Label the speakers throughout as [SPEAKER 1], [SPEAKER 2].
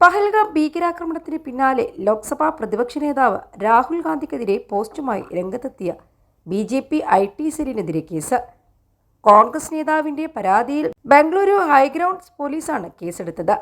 [SPEAKER 1] പഹൽഗാം ഭീകരാക്രമണത്തിന് പിന്നാലെ ലോക്സഭാ പ്രതിപക്ഷ നേതാവ് രാഹുൽ ഗാന്ധിക്കെതിരെ പോസ്റ്റുമായി രംഗത്തെത്തിയ B J P I T സെല്ലിനെതിരെ case. Congress നേതാവിന്റെ പരാതിയിൽ ബംഗളൂരു ഹൈഗ്രൗണ്ട്സ് പോലീസാണ് കേസെടുത്തത്.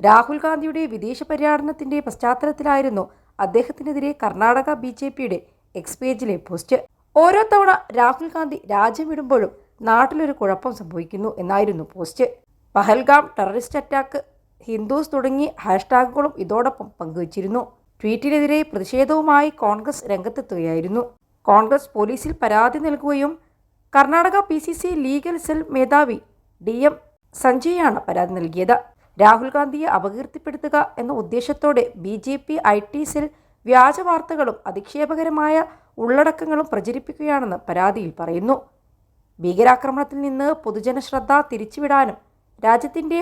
[SPEAKER 1] രാഹുൽ ഗാന്ധിയുടെ വിദേശ പര്യടനത്തിന്റെ പശ്ചാത്തലത്തിലായിരുന്നു അദ്ദേഹത്തിനെതിരെ കർണാടക ബി ജെ പിയുടെ എക്സ് പേജിലെ പോസ്റ്റ്. ഓരോ തവണ രാഹുൽ ഗാന്ധി രാജ്യം വിടുമ്പോഴും നാട്ടിലൊരു കുഴപ്പം സംഭവിക്കുന്നു എന്നായിരുന്നു post. Pahalgam terrorist attack Hindus തുടങ്ങി ഹാഷ്ടാഗുകളും ഇതോടൊപ്പം പങ്കുവച്ചിരുന്നു. ട്വീറ്റിനെതിരെ പ്രതിഷേധവുമായി കോൺഗ്രസ് രംഗത്തെത്തുകയായിരുന്നു. കോൺഗ്രസ് പോലീസിൽ പരാതി നൽകുകയും Karnataka P C C legal cell മേധാവി ഡി എം സഞ്ജയാണ് പരാതി നൽകിയത്. രാഹുൽ ഗാന്ധിയെ അപകീർത്തിപ്പെടുത്തുക എന്ന ഉദ്ദേശത്തോടെ B J P I T cell വ്യാജ വാർത്തകളും അധിക്ഷേപകരമായ ഉള്ളടക്കങ്ങളും പ്രചരിപ്പിക്കുകയാണെന്ന് പരാതിയിൽ പറയുന്നു. ഭീകരാക്രമണത്തിൽ നിന്ന് പൊതുജനശ്രദ്ധ തിരിച്ചുവിടാനും രാജ്യത്തിന്റെ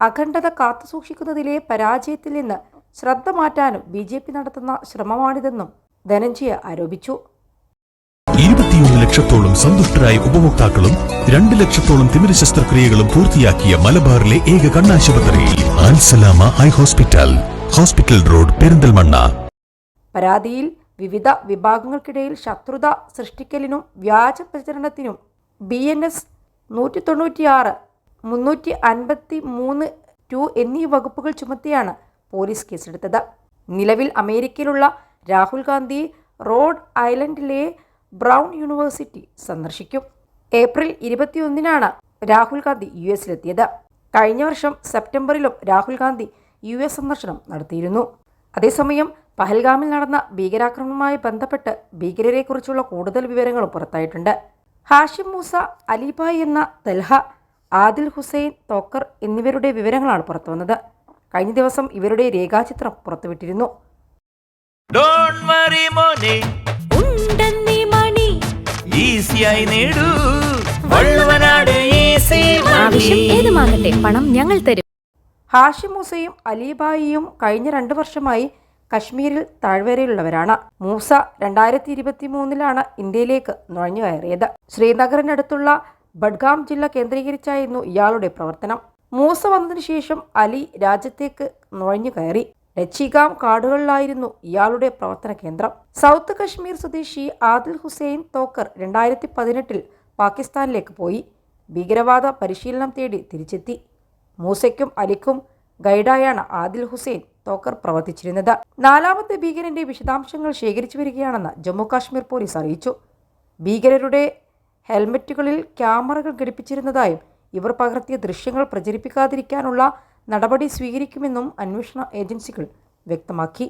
[SPEAKER 1] അഖണ്ഡത കാത്തുസൂക്ഷിക്കുന്നതിലെ പരാജയത്തിൽ നിന്ന് ശ്രദ്ധ മാറ്റാനും ബി ജെ പി നടത്തുന്ന ശ്രമമാണിതെന്നും ധനഞ്ജയ ആരോപിച്ചു.
[SPEAKER 2] ഇരുപത്തിയൊന്ന് ലക്ഷത്തോളം സന്തുഷ്ടരായ ഉപഭോക്താക്കളും രണ്ട് ലക്ഷത്തോളം തിമിര ശസ്ത്രക്രിയകളും പൂർത്തിയാക്കിയ മലബാറിലെ ഏക കണ്ണാശുപത്രി Al Salama eye hospital hospital road Perinthalmanna.
[SPEAKER 1] പരാതിയിൽ വിവിധ വിഭാഗങ്ങൾക്കിടയിൽ ശത്രുത സൃഷ്ടിക്കലിനും വ്യാജ പ്രചരണത്തിനും ബി എൻ എസ് നൂറ്റി തൊണ്ണൂറ്റിയാറ് മുന്നൂറ്റി അൻപത്തി മൂന്ന് ടു എന്നീ വകുപ്പുകൾ ചുമത്തിയാണ് പോലീസ് കേസെടുത്തത്. നിലവിൽ അമേരിക്കയിലുള്ള രാഹുൽ ഗാന്ധി റോഡ് ഐലൻഡിലെ ബ്രൗൺ യൂണിവേഴ്സിറ്റി സന്ദർശിക്കും. ഏപ്രിൽ ഇരുപത്തിയൊന്നിനാണ് രാഹുൽ ഗാന്ധി യു എസിലെത്തിയത്. കഴിഞ്ഞ വർഷം സെപ്റ്റംബറിലും രാഹുൽ ഗാന്ധി യു എസ് സന്ദർശനം നടത്തിയിരുന്നു. അതേസമയം പഹൽഗാമിൽ നടന്ന ഭീകരാക്രമണവുമായി ബന്ധപ്പെട്ട് ഭീകരരെക്കുറിച്ചുള്ള കൂടുതൽ വിവരങ്ങളും പുറത്തായിട്ടുണ്ട്. ഹാഷിം മൂസ അലിബായ് എന്ന തെൽഹ ആദിൽ ഹുസൈൻ തോക്കർ എന്നിവരുടെ വിവരങ്ങളാണ് പുറത്തുവന്നത് കഴിഞ്ഞ ദിവസം ഇവരുടെ രേഖാചിത്രം പുറത്തുവിട്ടിരുന്നു.
[SPEAKER 3] ഡോണ്ട് വറി മോനെ.
[SPEAKER 4] ഉണ്ടെന്നീ മണി.
[SPEAKER 3] ഈസിയായി നേടൂ. വള്ളുവനാട് ഈസി
[SPEAKER 4] ആവശ്യം ഏതുമാകട്ടെ പണം ഞങ്ങൾ തരും.
[SPEAKER 1] ഹാഷിം മൂസയും അലിബായിയും കഴിഞ്ഞ രണ്ടു വർഷമായി കശ്മീരിൽ താഴ്വരയിലുള്ളവരാണ്. മൂസ രണ്ടായിരത്തി ഇരുപത്തി മൂന്നിലാണ് ഇന്ത്യയിലേക്ക് നുഴഞ്ഞു കയറിയത് ശ്രീനഗറിനടുത്തുള്ള ബഡ്ഗാം ജില്ല കേന്ദ്രീകരിച്ചായിരുന്നു ഇയാളുടെ പ്രവർത്തനം. മൂസ വന്നതിനു ശേഷം അലി രാജ്യത്തേക്ക് നുഴഞ്ഞു കയറി. ലച്ചിഗാം കാടുകളിലായിരുന്നു ഇയാളുടെ പ്രവർത്തന കേന്ദ്രം. സൗത്ത് കശ്മീർ സ്വദേശി ആദിൽ ഹുസൈൻ തോക്കർ രണ്ടായിരത്തി പതിനെട്ടിൽ പാകിസ്ഥാനിലേക്ക് പോയി. ഭീകരവാദ പരിശീലനം തേടി തിരിച്ചെത്തി. മൂസയ്ക്കും അലിക്കും ഗൈഡായാണ് ആദിൽ ഹുസൈൻ തോക്കർ പ്രവർത്തിച്ചിരുന്നത്. നാലാമത്തെ ഭീകരന്റെ വിശദാംശങ്ങൾ ശേഖരിച്ചു വരികയാണെന്ന് ജമ്മു കാശ്മീർ പോലീസ് അറിയിച്ചു. ഭീകരരുടെ ഹെൽമറ്റുകളിൽ ക്യാമറകൾ ഘടിപ്പിച്ചിരുന്നതായും ഇവർ പകർത്തിയ ദൃശ്യങ്ങൾ പ്രചരിപ്പിക്കാതിരിക്കാനുള്ള നടപടി സ്വീകരിക്കുമെന്നും അന്വേഷണ ഏജൻസികൾ വ്യക്തമാക്കി.